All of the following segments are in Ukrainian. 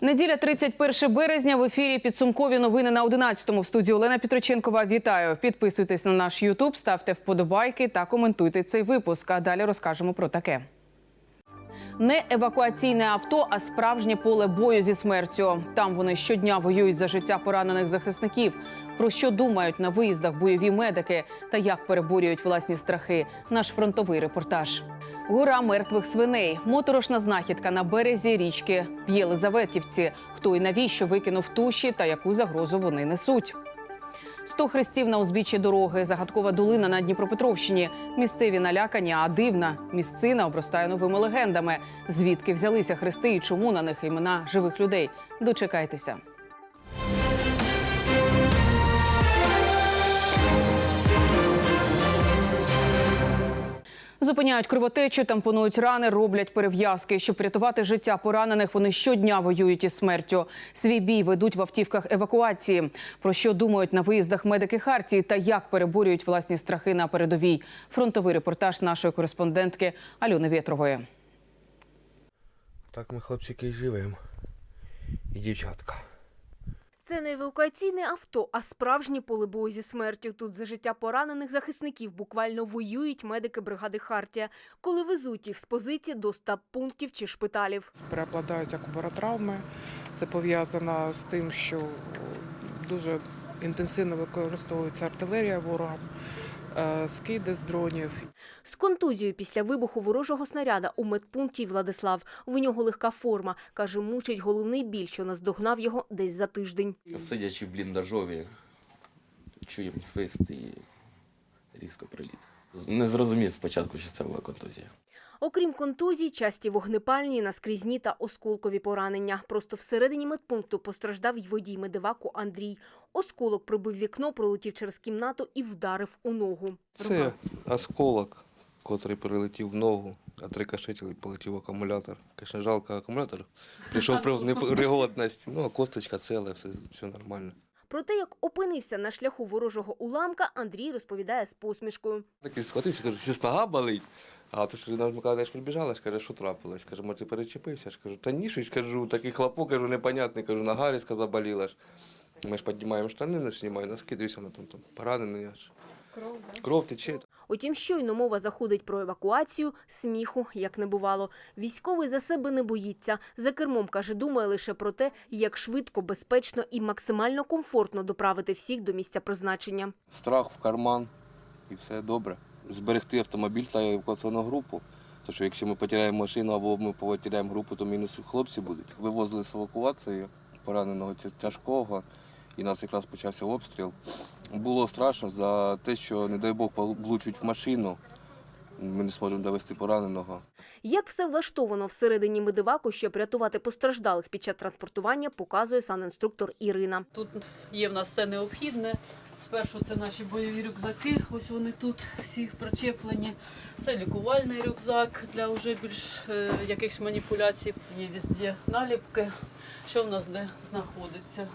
Неділя 31 березня в ефірі підсумкові новини на 11-му. В студії Олена Петроченкова. Вітаю. Підписуйтесь на наш Ютуб, ставте вподобайки та коментуйте цей випуск. А далі розкажемо про таке. Не евакуаційне авто, а справжнє поле бою зі смертю. Там вони щодня воюють за життя поранених захисників. Про що думають на виїздах бойові медики та як переборюють власні страхи. Наш фронтовий репортаж. Гора мертвих свиней. Моторошна знахідка на березі річки Єлизаветівці. Хто і навіщо викинув туші та яку загрозу вони несуть. Сто хрестів на узбіччі дороги, загадкова долина на Дніпропетровщині. Місцеві налякані, а дивна місцина обростає новими легендами. Звідки взялися хрести і чому на них імена живих людей? Дочекайтеся. Зупиняють кровотечу, тампонують рани, роблять перев'язки. Щоб врятувати життя поранених, вони щодня воюють із смертю. Свій бій ведуть в автівках евакуації. Про що думають на виїздах медики Хартії та як переборюють власні страхи на передовій. Фронтовий репортаж нашої кореспондентки Альони Вєтрової. Так ми, хлопчики, і живемо. І дівчатка. Це не евакуаційне авто, а справжнє поле бою зі смертю. Тут за життя поранених захисників буквально воюють медики бригади Хартія, коли везуть їх з позиції до стаб-пунктів чи шпиталів. Переобладають акубаротравми. Це пов'язано з тим, що дуже інтенсивно використовується артилерія ворогом, скиди з дронів. З контузією після вибуху ворожого снаряда у медпункті Владислав. В нього легка форма. Каже, мучить головний біль, що наздогнав його десь за тиждень. Сидячи в бліндажові, чуємо свист і різко приліт. Не зрозумів спочатку, що це була контузія. Окрім контузій, часті вогнепальні, наскрізні та осколкові поранення. Просто всередині медпункту постраждав й водій медиваку Андрій. Осколок пробив вікно, пролетів через кімнату і вдарив у ногу. Це осколок, котрий прилетів в ногу, а три кашетили полетів акумулятор. Звісно, жалко акумулятор. Прийшов при непригодність. Ну, а косточка ціла, все, все нормально. Про те, як опинився на шляху ворожого уламка, Андрій розповідає з посмішкою. Такий схватився, кажу, щось нога болить. А то що Миколаївна прибіжала, ж каже, що трапилось. Каже, може, ти перечепився? ж кажу, та ні, щось кажу, такий хлопок, кажу, непонятний, кажу, нога різко заболіла ж. Ми ж піднімаємо штанину, знімаю носки, вона там, там поранений аж. Кров, Кров тече. Утім, щойно мова заходить про евакуацію, сміху як не бувало. Військовий за себе не боїться. За кермом, каже, думає лише про те, як швидко, безпечно і максимально комфортно доправити всіх до місця призначення. страх в карман і все добре. Зберегти автомобіль та евакуаційну групу. Тому що якщо ми потеряємо машину або ми потеряємо групу, то мінус хлопці будуть. Вивозили з евакуації пораненого тяжкого, і у нас якраз почався обстріл. Було страшно за те, що, не дай Бог, влучуть в машину. Ми не зможемо довести пораненого. Як все влаштовано всередині медиваку, щоб рятувати постраждалих під час транспортування, показує санінструктор Ірина. Тут є в нас все необхідне. Спершу це наші бойові рюкзаки, ось вони тут всі причеплені. Це лікувальний рюкзак для вже більш е, якихось маніпуляцій. Є везде наліпки, що в нас де знаходиться.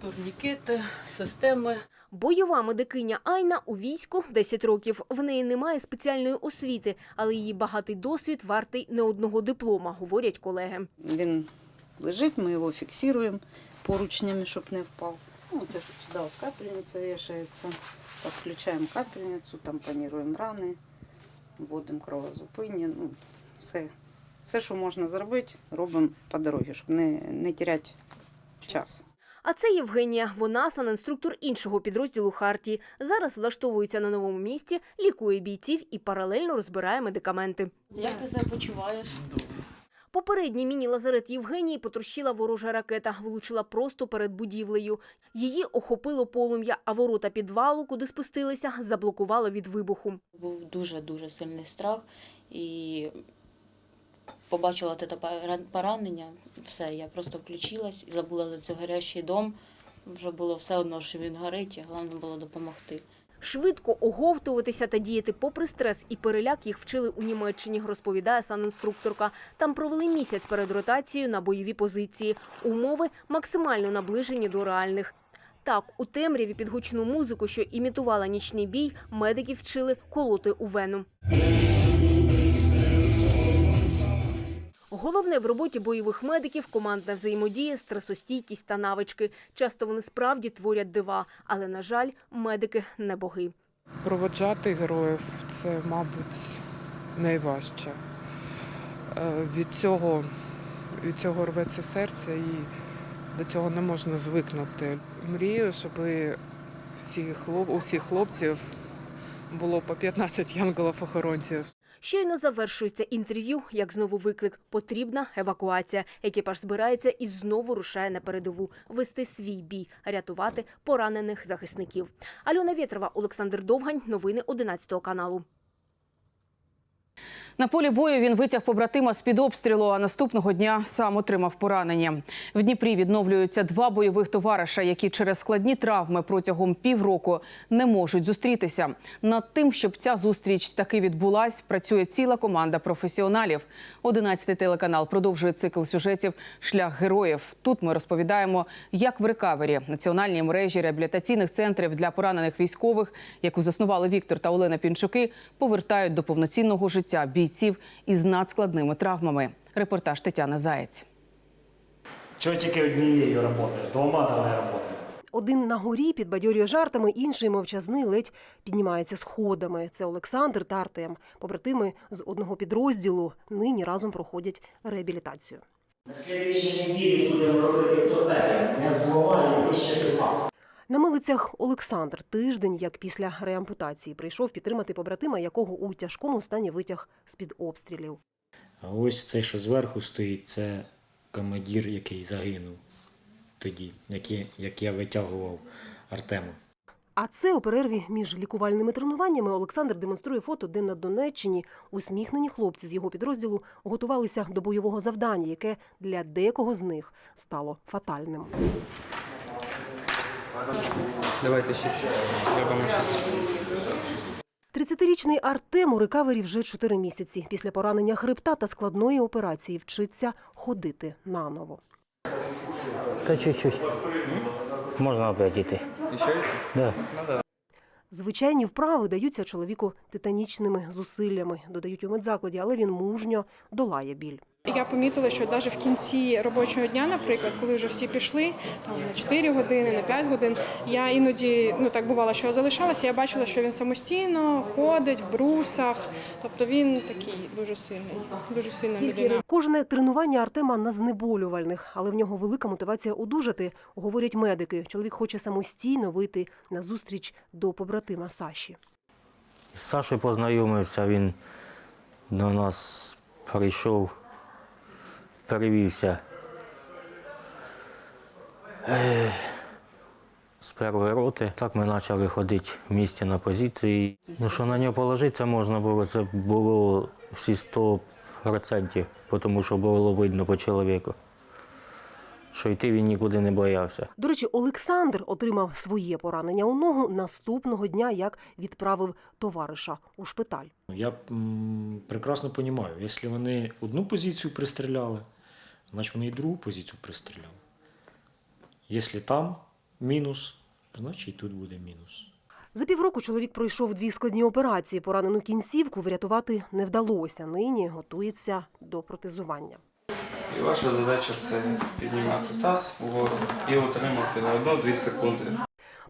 Турнікети, системи. Бойова медикиня Айна у війську 10 років. В неї немає спеціальної освіти, але її багатий досвід вартий не одного диплома, говорять колеги. Він лежить, ми його фіксуємо поручнями, щоб не впав. Ну, це ж сюди от капельниця вішається. Так, включаємо капельницю, тампоніруємо рани, вводимо кровозупиння. Ну, все, все, що можна зробити, робимо по дорозі, щоб не, не теряти час. А це Євгенія. Вона санінструктор іншого підрозділу Хартії. Зараз влаштовується на новому місці, лікує бійців і паралельно розбирає медикаменти. Як ти себе почуваєш? Попередній міні-лазарет Євгенії потрощила ворожа ракета, влучила просто перед будівлею. Її охопило полум'я, а ворота підвалу, куди спустилися, заблокувало від вибуху. Був дуже-дуже сильний страх і побачила те пора- поранення, все, я просто включилась забула за цей гарячий дом. Вже було все одно, що він горить, і головне було допомогти. Швидко оговтуватися та діяти попри стрес і переляк їх вчили у Німеччині, розповідає санінструкторка. Там провели місяць перед ротацією на бойові позиції. Умови максимально наближені до реальних. Так, у темряві під гучну музику, що імітувала нічний бій, медиків вчили колоти у вену. Головне в роботі бойових медиків командна взаємодія, стресостійкість та навички. Часто вони справді творять дива, але на жаль, медики не боги. Проводжати героїв це, мабуть, найважче. Е, Від цього, від цього рветься серце і до цього не можна звикнути. Мрію, щоб всі хлоп, у всіх хлопців було по 15 янголів-охоронців. Щойно завершується інтерв'ю, як знову виклик. Потрібна евакуація. Екіпаж збирається і знову рушає на передову вести свій бій, рятувати поранених захисників. Альона Вєтрова, Олександр Довгань. Новини 11 каналу. На полі бою він витяг побратима з під обстрілу, а наступного дня сам отримав поранення. В Дніпрі відновлюються два бойових товариша, які через складні травми протягом півроку не можуть зустрітися. Над тим, щоб ця зустріч таки відбулась, працює ціла команда професіоналів. 11 телеканал продовжує цикл сюжетів Шлях героїв. Тут ми розповідаємо, як в рекавері національній мережі реабілітаційних центрів для поранених військових, яку заснували Віктор та Олена Пінчуки, повертають до повноцінного життя бійців із надскладними травмами. Репортаж Тетяна Заєць. Чого тільки однією роботи, двома давай роботи. Один на горі підбадьорює жартами, інший мовчазний ледь піднімається сходами. Це Олександр та Артем. Побратими з одного підрозділу нині разом проходять реабілітацію. На слідчій неділі будемо робити турнеги. Не з двома і ще трьома. На милицях Олександр тиждень, як після реампутації, прийшов підтримати побратима, якого у тяжкому стані витяг з-під обстрілів. А ось цей, що зверху стоїть, це командир, який загинув тоді, який, як я витягував Артема. А це у перерві між лікувальними тренуваннями Олександр демонструє фото, де на Донеччині усміхнені хлопці з його підрозділу готувалися до бойового завдання, яке для декого з них стало фатальним. Давайте шість. Робимо шість. 30-річний Артем у рекавері вже 4 місяці. Після поранення хребта та складної операції вчиться ходити наново. Та чуть-чуть. Можна опять йти. Ще? Да. Звичайні вправи даються чоловіку титанічними зусиллями, додають у медзакладі, але він мужньо долає біль. Я помітила, що навіть в кінці робочого дня, наприклад, коли вже всі пішли там на 4 години, на 5 годин, я іноді ну так бувало, що залишалася. Я бачила, що він самостійно ходить в брусах. Тобто він такий дуже сильний, дуже сильна людина. Кожне тренування Артема на знеболювальних, але в нього велика мотивація одужати, говорять медики. Чоловік хоче самостійно вийти на зустріч до побратима Саші. З Сашою познайомився, він до нас прийшов, перевівся з першої роти. Так ми почали ходити в місті на позиції. Ну, що на нього положитися можна було, це було всі 100%, тому що було видно по чоловіку, що йти він нікуди не боявся. До речі, Олександр отримав своє поранення у ногу наступного дня, як відправив товариша у шпиталь. Я м, прекрасно розумію, якщо вони одну позицію пристріляли, значить вони і другу позицію пристріляли. Якщо там мінус, значить і тут буде мінус. За півроку чоловік пройшов дві складні операції. Поранену кінцівку врятувати не вдалося. Нині готується до протезування. І ваша задача це піднімати таз вгору і отримати на 1-2 секунди.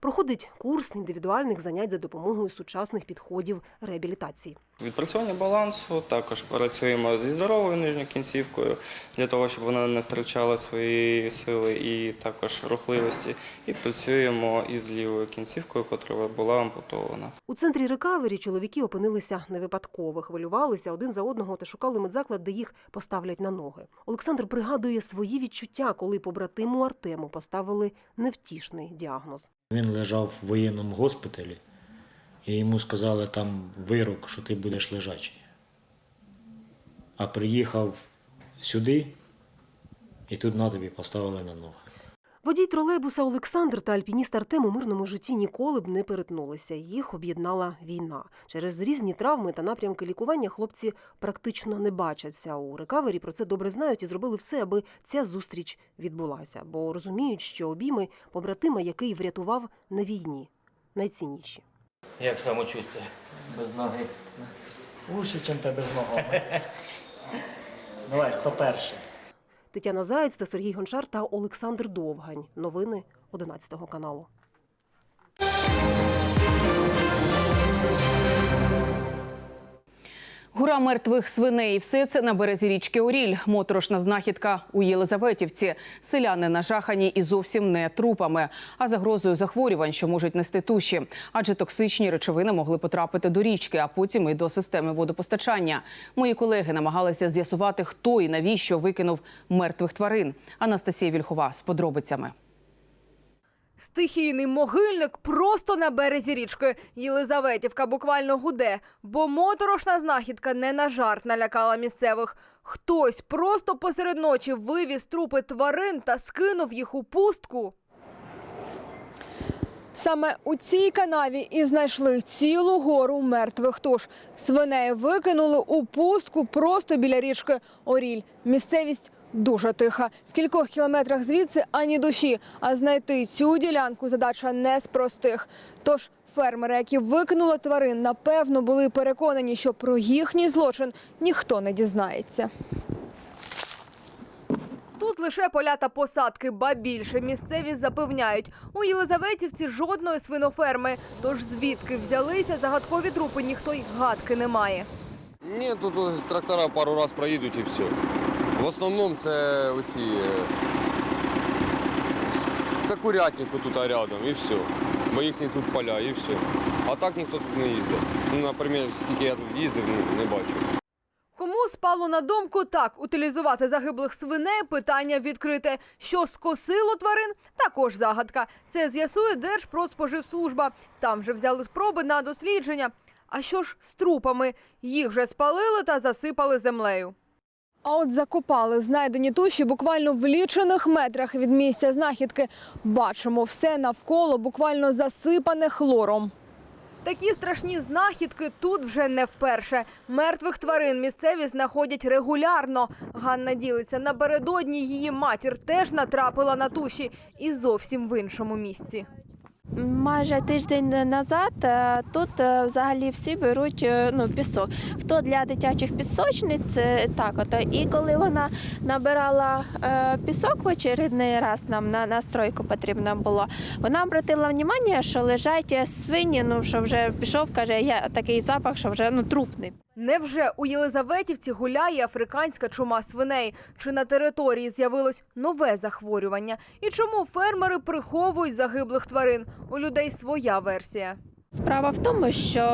Проходить курс індивідуальних занять за допомогою сучасних підходів реабілітації. Відпрацювання балансу, також працюємо зі здоровою нижньою кінцівкою для того, щоб вона не втрачала свої сили і також рухливості. І працюємо із лівою кінцівкою, яка була ампутована. У центрі рекавері чоловіки опинилися не випадково, хвилювалися один за одного та шукали медзаклад, де їх поставлять на ноги. Олександр пригадує свої відчуття, коли побратиму Артему поставили невтішний діагноз. Він лежав в воєнному госпіталі, і йому сказали там вирок, що ти будеш лежачий. А приїхав сюди, і тут на тобі поставили на ноги. Водій тролейбуса Олександр та альпініст Артем у мирному житті ніколи б не перетнулися. Їх об'єднала війна. Через різні травми та напрямки лікування хлопці практично не бачаться. У рекавері про це добре знають і зробили все, аби ця зустріч відбулася, бо розуміють, що обійми побратима, який врятував на війні, найцінніші. Як самочуття? Без ноги. Лучше, ніж тебе з ногами. Давай, хто перший? Тетяна Заєць та Сергій Гончар та Олександр Довгань. Новини 11 каналу. Гора мертвих свиней. Все це на березі річки Оріль. Моторошна знахідка у Єлизаветівці. Селяни нажахані і зовсім не трупами, а загрозою захворювань, що можуть нести туші. Адже токсичні речовини могли потрапити до річки, а потім і до системи водопостачання. Мої колеги намагалися з'ясувати, хто і навіщо викинув мертвих тварин. Анастасія Вільхова з подробицями. Стихійний могильник просто на березі річки. Єлизаветівка буквально гуде, бо моторошна знахідка не на жарт налякала місцевих. Хтось просто посеред ночі вивіз трупи тварин та скинув їх у пустку. Саме у цій канаві і знайшли цілу гору мертвих туш. Свиней викинули у пустку просто біля річки Оріль. Місцевість дуже тиха. В кількох кілометрах звідси ані душі. А знайти цю ділянку задача не з простих. Тож фермери, які викинули тварин, напевно були переконані, що про їхній злочин ніхто не дізнається. Тут лише поля та посадки, ба більше місцеві запевняють. У Єлизаветівці жодної свиноферми. Тож звідки взялися загадкові трупи, ніхто й гадки не має. Ні, тут трактора пару разів проїдуть і все. В основному це оці та курятнику тут рядом і все. Бо їхні тут поля і все. А так ніхто тут не їздить. Ну, наприклад, скільки я тут їздив, ну, не бачив. Кому спало на думку так утилізувати загиблих свиней? Питання відкрите. Що скосило тварин? Також загадка. Це з'ясує Держпродспоживслужба. Там вже взяли спроби на дослідження. А що ж з трупами? Їх вже спалили та засипали землею. А от закопали знайдені туші буквально в лічених метрах від місця знахідки. Бачимо, все навколо буквально засипане хлором. Такі страшні знахідки тут вже не вперше. Мертвих тварин місцеві знаходять регулярно. Ганна ділиться, напередодні її матір теж натрапила на туші і зовсім в іншому місці. Майже тиждень назад е, тут е, взагалі всі беруть е, ну, пісок. Хто для дитячих пісочниць, так ото. І коли вона набирала пісок в очередний раз, нам на, на стройку потрібно було, вона обратила увагу, що лежать свині, ну що вже пішов, каже, я такий запах, що вже ну, трупний. Невже у Єлизаветівці гуляє африканська чума свиней? Чи на території з'явилось нове захворювання? І чому фермери приховують загиблих тварин? У людей своя версія. Справа в тому, що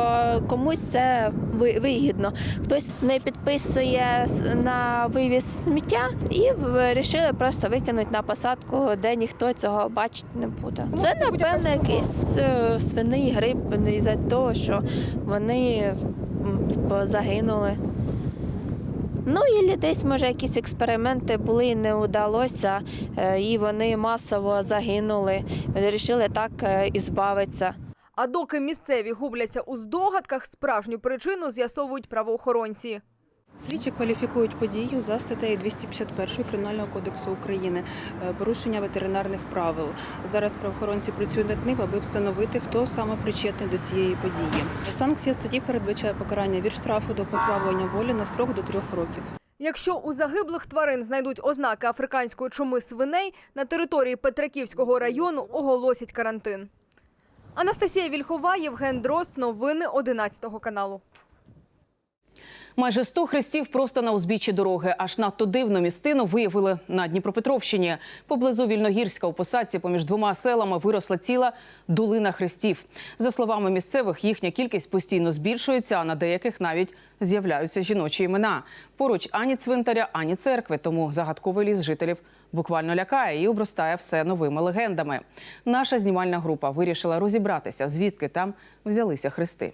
комусь це ви- вигідно. Хтось не підписує на вивіз сміття і вирішили просто викинути на посадку, де ніхто цього бачити не буде. Це напевно якийсь е, свиний грип із-за того, що вони загинули. Ну і десь, може, якісь експерименти були і не вдалося, е, і вони масово загинули. Вирішили так е, і збавитися. А доки місцеві губляться у здогадках, справжню причину з'ясовують правоохоронці. Слідчі кваліфікують подію за статтею 251 Кримінального кодексу України е, порушення ветеринарних правил. Зараз правоохоронці працюють над ним, аби встановити, хто саме причетний до цієї події. Санкція статті передбачає покарання від штрафу до позбавлення волі на строк до трьох років. Якщо у загиблих тварин знайдуть ознаки африканської чуми свиней, на території Петриківського району оголосять карантин. Анастасія Вільхова, Євген Дрозд. Новини 11 каналу. Майже 100 хрестів просто на узбіччі дороги. Аж надто дивну містину виявили на Дніпропетровщині. Поблизу Вільногірська у посадці поміж двома селами виросла ціла долина хрестів. За словами місцевих, їхня кількість постійно збільшується, а на деяких навіть з'являються жіночі імена. Поруч ані цвинтаря, ані церкви. Тому загадковий ліс жителів буквально лякає і обростає все новими легендами. Наша знімальна група вирішила розібратися, звідки там взялися хрести.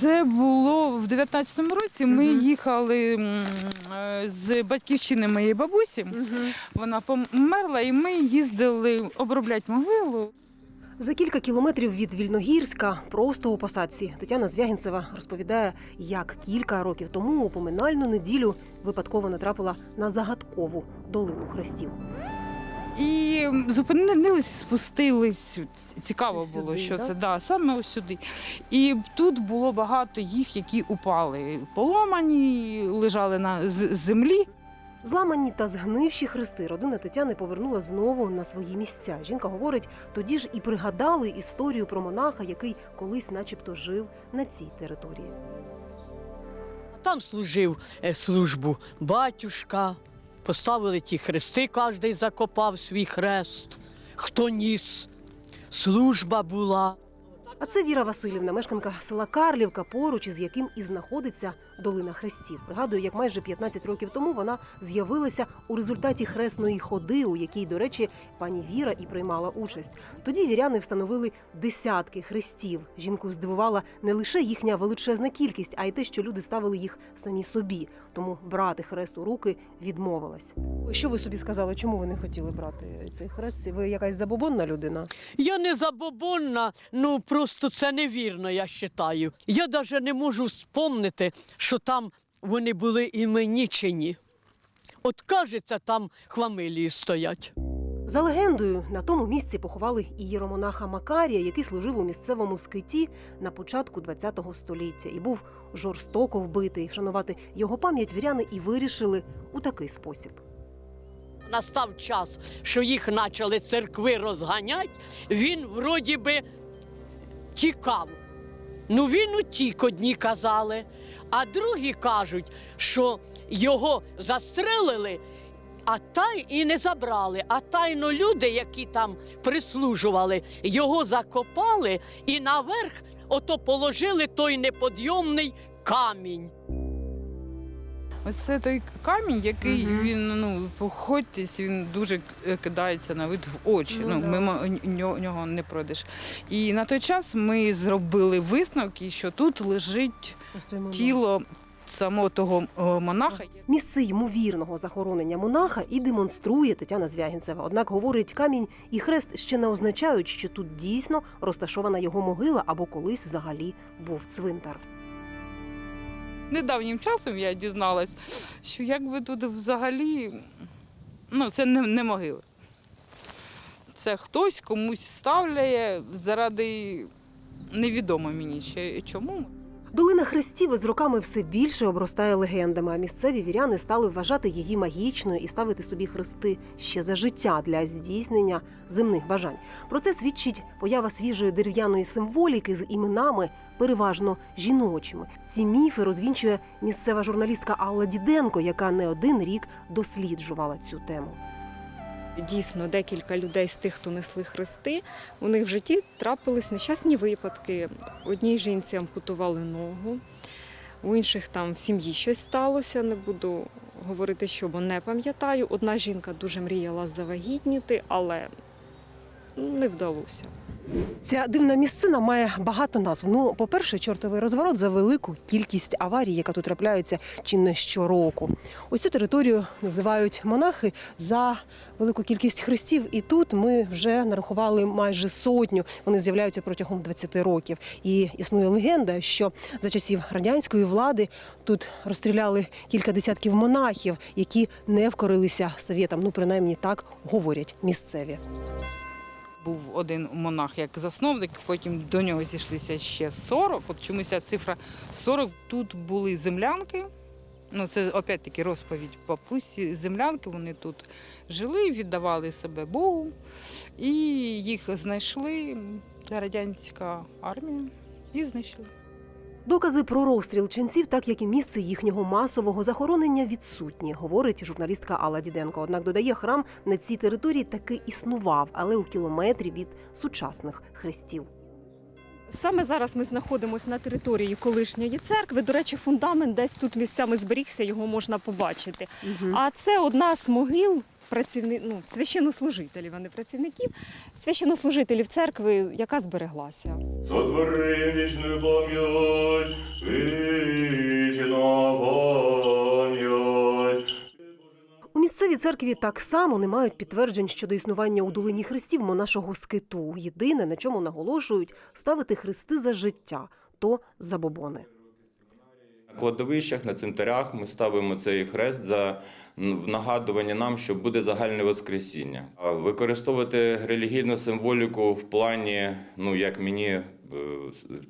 Це було в 19-му році. Ми їхали е, з батьківщини моєї бабусі. Вона померла, і ми їздили обробляти могилу. За кілька кілометрів від Вільногірська, просто у посадці, Тетяна Звягінцева розповідає, як кілька років тому у поминальну неділю випадково натрапила на загадкову долину хрестів. І зупинились, спустились. Цікаво Це було, сюди, що да? це да, саме ось сюди. І тут було багато їх, які упали. Поломані, лежали на з- землі. Зламані та згнивші хрести родина Тетяни повернула знову на свої місця. Жінка говорить, тоді ж і пригадали історію про монаха, який колись, начебто, жив на цій території. Там служив е, службу батюшка. Поставили ті хрести, кожен закопав свій хрест. Хто ніс? Служба була. А це Віра Васильівна, мешканка села Карлівка, поруч із яким і знаходиться долина хрестів. Пригадую, як майже 15 років тому вона з'явилася у результаті хресної ходи, у якій, до речі, пані Віра і приймала участь. Тоді віряни встановили десятки хрестів. Жінку здивувала не лише їхня величезна кількість, а й те, що люди ставили їх самі собі. Тому брати хрест у руки відмовилась. Що ви собі сказали? Чому ви не хотіли брати цей хрест? Ви якась забобонна людина? Я не забобонна, ну просто це невірно, я вважаю. Я навіть не можу вспомнити, що там вони були іменічені. От кажеться, там хвамилії стоять. За легендою, на тому місці поховали і єромонаха Макарія, який служив у місцевому скиті на початку ХХ століття і був жорстоко вбитий. Вшанувати його пам'ять віряни і вирішили у такий спосіб. Настав час, що їх почали церкви розганяти, він вроді би тікав. Ну він утік, одні казали, а другі кажуть, що його застрелили, а тай і не забрали. А тайно люди, які там прислужували, його закопали і наверх ото положили той неподйомний камінь. Ось це той камінь, який він ну походьтесь, він дуже е, кидається на вид в очі. Ну Ну, да. мимо нього, нього не пройдеш. І на той час ми зробили висновки, що тут лежить тіло самого того е, монаха. Місце ймовірного захоронення монаха і демонструє Тетяна Звягінцева. Однак говорить, камінь і хрест ще не означають, що тут дійсно розташована його могила або колись взагалі був цвинтар. Недавнім часом я дізналась, що якби тут взагалі ну, це не, не могила. Це хтось комусь ставляє заради невідомо мені чому. Долина хрестів із роками все більше обростає легендами. А місцеві віряни стали вважати її магічною і ставити собі хрести ще за життя для здійснення земних бажань. Про це свідчить поява свіжої дерев'яної символіки з іменами, переважно жіночими. Ці міфи розвінчує місцева журналістка Алла Діденко, яка не один рік досліджувала цю тему. Дійсно, декілька людей з тих, хто несли хрести, у них в житті трапились нещасні випадки. Одній жінці ампутували ногу, у інших там в сім'ї щось сталося. Не буду говорити, що, бо не пам'ятаю. Одна жінка дуже мріяла завагітніти, але не вдалося. Ця дивна місцина має багато назв. Ну, по-перше, чортовий розворот за велику кількість аварій, яка тут трапляються чи не щороку. Ось цю територію називають монахи за велику кількість хрестів. І тут ми вже нарахували майже сотню. Вони з'являються протягом 20 років. І існує легенда, що за часів радянської влади тут розстріляли кілька десятків монахів, які не вкорилися совєтам. Ну, принаймні так говорять місцеві. Був один монах як засновник, потім до нього зійшлися ще 40. От чомусь ця цифра 40. Тут були землянки. Ну, це опять-таки розповідь бабусі. Землянки вони тут жили, віддавали себе Богу, і їх знайшли радянська армія і знайшли. Докази про розстріл ченців, так як і місце їхнього масового захоронення, відсутні, говорить журналістка Алла Діденко. Однак додає, храм на цій території таки існував, але у кілометрі від сучасних хрестів. Саме зараз ми знаходимося на території колишньої церкви. До речі, фундамент десь тут місцями зберігся, його можна побачити. А це одна з могил працівни... ну, священнослужителів, а не працівників, священнослужителів церкви, яка збереглася. Сотвори вічну пам'ять, вічна пам'ять. У місцевій церкві так само не мають підтверджень щодо існування у долині хрестів монашого скиту. Єдине, на чому наголошують, ставити хрести за життя то забобони. Кладовищах, на цвинтарях ми ставимо цей хрест за нагадування нам, що буде загальне воскресіння. Використовувати релігійну символіку в плані, ну як мені е,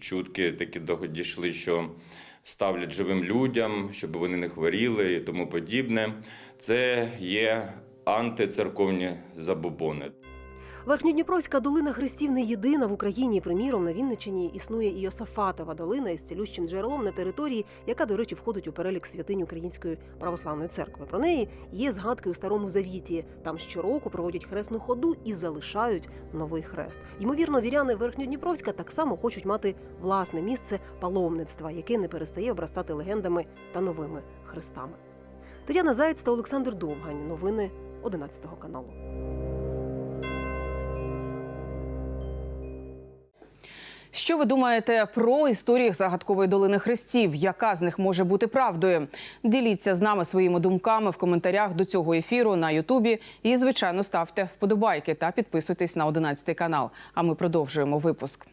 чутки такі дійшли, що ставлять живим людям, щоб вони не хворіли і тому подібне. Це є антицерковні забобони. Верхньодніпровська долина хрестів не єдина в Україні. Приміром, на Вінниччині існує і Йосафатова долина із цілющим джерелом на території, яка, до речі, входить у перелік святинь Української православної церкви. Про неї є згадки у старому завіті. Там щороку проводять хресну ходу і залишають новий хрест. Ймовірно, віряни Верхньодніпровська так само хочуть мати власне місце паломництва, яке не перестає обрастати легендами та новими хрестами. Тетяна Заєць та Олександр Довгань. Новини 11 каналу. Що ви думаєте про історії загадкової долини хрестів? Яка з них може бути правдою? Діліться з нами своїми думками в коментарях до цього ефіру на Ютубі. І, звичайно, ставте вподобайки та підписуйтесь на 11 канал. А ми продовжуємо випуск.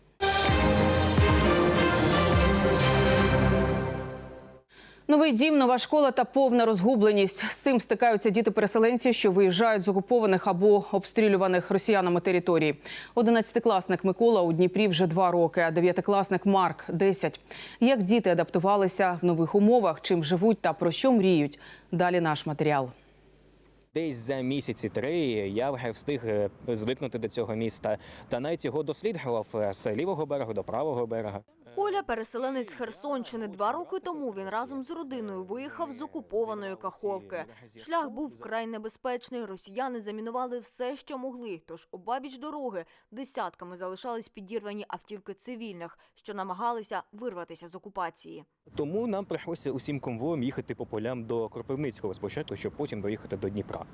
Новий дім, нова школа та повна розгубленість. З цим стикаються діти-переселенці, що виїжджають з окупованих або обстрілюваних росіянами територій. Одинадцятикласник Микола у Дніпрі вже два роки, а дев'ятикласник Марк 10. Як діти адаптувалися в нових умовах, чим живуть та про що мріють? Далі наш матеріал. Десь за місяці три я вже встиг е, звикнути до цього міста та навіть його досліджував е, з лівого берега до правого берега. Коля – переселенець з Херсонщини. Два роки тому він разом з родиною виїхав з окупованої Каховки. Шлях був вкрай небезпечний. Росіяни замінували все, що могли. Тож обабіч дороги десятками залишались підірвані автівки цивільних, що намагалися вирватися з окупації. Тому нам прийшлося усім конвоєм їхати по полям до Кропивницького спочатку, щоб потім доїхати до Дніпра.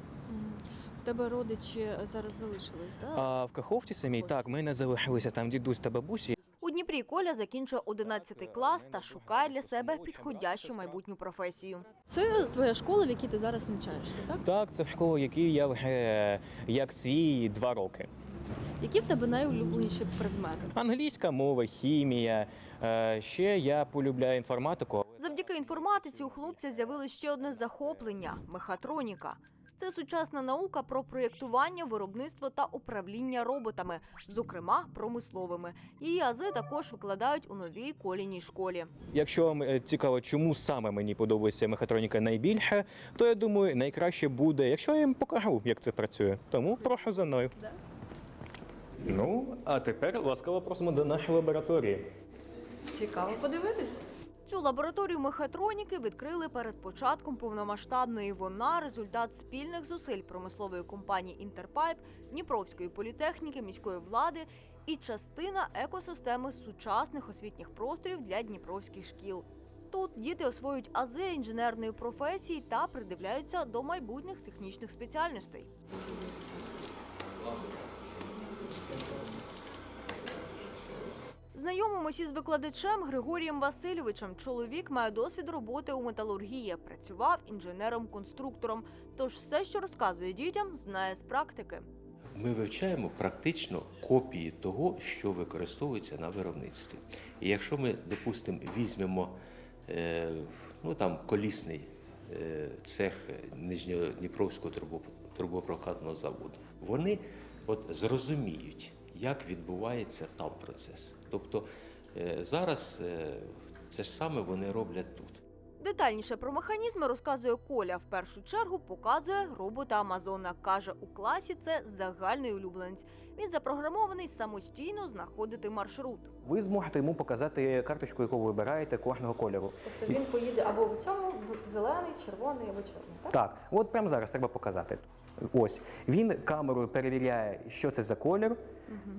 В тебе родичі зараз залишились, так? А в Каховці самій так, в мене залишилися там дідусь та бабусі. Дніпрі Коля закінчує 11 клас та шукає для себе підходящу майбутню професію. Це твоя школа, в якій ти зараз навчаєшся, так? Так, це школа, в якій я вже е, як свій два роки. Які в тебе найулюбленіші предмети? Англійська мова, хімія. е, Ще я полюбляю інформатику. Завдяки інформатиці у хлопця з'явилось ще одне захоплення мехатроніка. Це сучасна наука про проєктування, виробництво та управління роботами, зокрема промисловими. Її ази також викладають у новій коліній школі. Якщо вам е, цікаво, чому саме мені подобається мехатроніка найбільше, то я думаю, найкраще буде, якщо я їм покажу, як це працює. Тому прошу за мною. Ну, а тепер ласкаво просимо до нашої лабораторії. Цікаво подивитися. Цю лабораторію мехатроніки відкрили перед початком повномасштабної. Вона результат спільних зусиль промислової компанії Інтерпайп, Дніпровської політехніки, міської влади і частина екосистеми сучасних освітніх просторів для дніпровських шкіл. Тут діти освоюють ази інженерної професії та придивляються до майбутніх технічних спеціальностей. Знайомимося із викладачем Григорієм Васильовичем. Чоловік має досвід роботи у металургії, працював інженером-конструктором. Тож все, що розказує дітям, знає з практики. Ми вивчаємо практично копії того, що використовується на виробництві. І якщо ми, допустимо, візьмемо е, ну, там, колісний е, цех Нижньодніпровського трубо- трубопрокатного заводу, вони от зрозуміють, як відбувається там процес. Тобто е, зараз е, це ж саме вони роблять тут. Детальніше про механізми розказує Коля. В першу чергу показує робота Амазона. Каже, у класі це загальний улюбленець. Він запрограмований самостійно знаходити маршрут. Ви зможете йому показати карточку, яку ви вибираєте кожного кольору. Тобто він поїде або в цьому в зелений, червоний або чорний, так? Так, от прямо зараз треба показати. Ось він камерою перевіряє, що це за колір,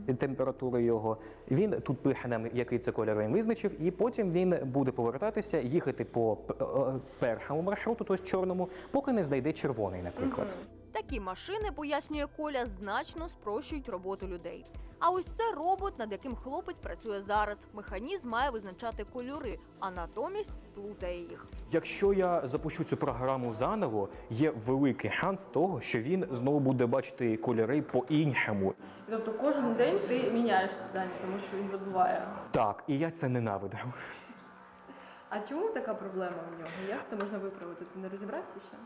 і температури його. Він тут пише нам, який це кольор він визначив, і потім він буде повертатися, їхати по п- е, першому маршруту, тобто чорному, поки не знайде червоний, наприклад. Такі машини, пояснює Коля, значно спрощують роботу людей. А ось це робот, над яким хлопець працює зараз. Механізм має визначати кольори, а натомість плутає їх. Якщо я запущу цю програму заново, є великий шанс того, що він знову буде бачити кольори по-іншому. Тобто кожен день ти міняєш завдання, тому що він забуває. Так, і я це ненавиджу. А чому така проблема у нього? Як це можна виправити? Ти не розібрався ще?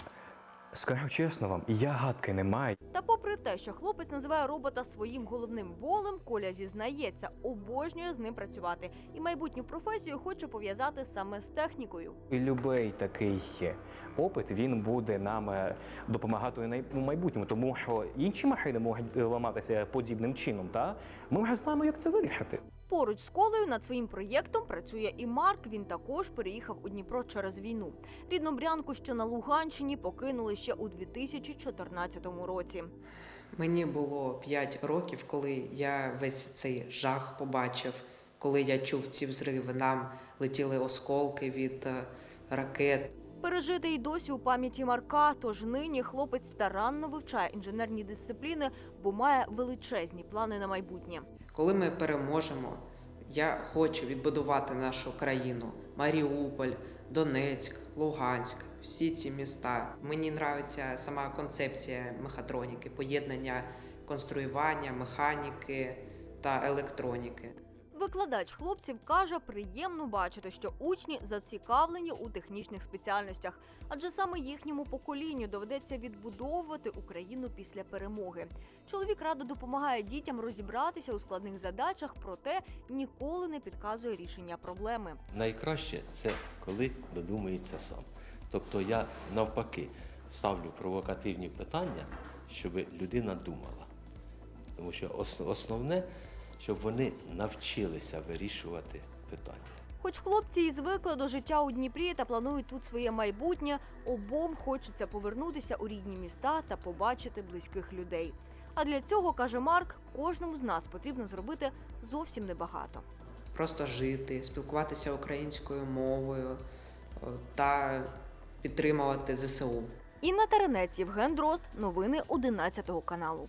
Скажу чесно вам, я гадки не маю. Та попри те, що хлопець називає робота своїм головним болем, Коля зізнається, обожнює з ним працювати і майбутню професію хоче пов'язати саме з технікою. І любий такий опит він буде нам е, допомагати у майбутньому, тому що інші машини можуть е, ламатися подібним чином. Та ми вже знаємо, як це вирішити. Поруч з колею над своїм проєктом працює і Марк. Він також переїхав у Дніпро через війну. Рідну брянку, що на Луганщині, покинули ще у 2014 році. Мені було 5 років, коли я весь цей жах побачив, коли я чув ці взриви. Нам летіли осколки від е, ракет. Пережити й досі у пам'яті Марка. Тож нині хлопець старанно вивчає інженерні дисципліни, бо має величезні плани на майбутнє. Коли ми переможемо, я хочу відбудувати нашу країну: Маріуполь, Донецьк, Луганськ, всі ці міста. Мені подобається сама концепція мехатроніки, поєднання конструювання, механіки та електроніки. Викладач хлопців каже, приємно бачити, що учні зацікавлені у технічних спеціальностях, адже саме їхньому поколінню доведеться відбудовувати Україну після перемоги. Чоловік радо допомагає дітям розібратися у складних задачах, проте ніколи не підказує рішення проблеми. Найкраще це коли додумається сам. Тобто я навпаки ставлю провокативні питання, щоб людина думала. Тому що ос- основне, щоб вони навчилися вирішувати питання. Хоч хлопці і звикли до життя у Дніпрі та планують тут своє майбутнє, обом хочеться повернутися у рідні міста та побачити близьких людей. А для цього, каже Марк, кожному з нас потрібно зробити зовсім небагато. Просто жити, спілкуватися українською мовою е, та підтримувати ЗСУ. Інна Теренець, Євген Дрозд. Новини 11 каналу.